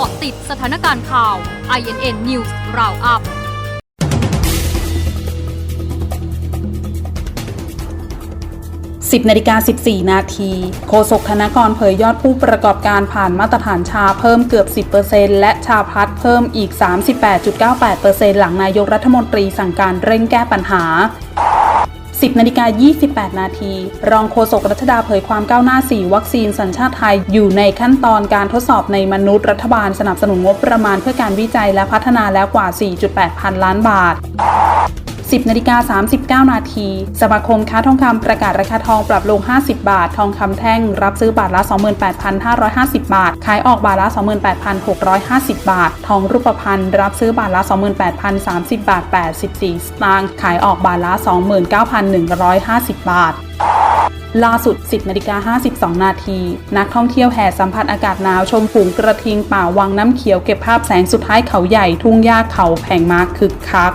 าะติดสถานการณ์ข่าว INN News Roundup 10นาฬิกา14นาทีโฆษกธนกรเผยยอดผู้ประกอบการผ่านมาตรฐานชาเพิ่มเกือบ 10%และชาพัดเพิ่มอีก 38.98%หลังนายกรัฐมนตรีสั่งการเร่งแก้ปัญหา 10นาฬิกา28 นาที รองโฆษกรัชดาเผยความก้าวหน้า 4 วัคซีนสัญชาติไทย อยู่ในขั้นตอนการทดสอบในมนุษย์รัฐบาลสนับสนุนงบประมาณเพื่อการวิจัยและพัฒนาแล้วกว่า 4.8 พันล้านบาท 10นาฬิกา39 นาที สมาคมค้าทองคำประกาศราคาทองปรับลง 50 บาท ทองคำแท่ง รับซื้อบาทละ 28,550 บาท ขายออกบาทละ 28,650 บาท ทองรูปพรรณรับซื้อบาทละ 28,030 บาท 84 สตางค์ ขายออกบาทละ 29,150 บาทล่าสุด 10นาฬิกา52 นาที นักท่องเที่ยวแห่สัมผัสอากาศหนาวชมฝูงกระทิงป่าวังน้ำเขียวเก็บภาพแสงสุดท้ายเขาใหญ่ทุ่งหญ้าเขาแผงม้าคึกคัก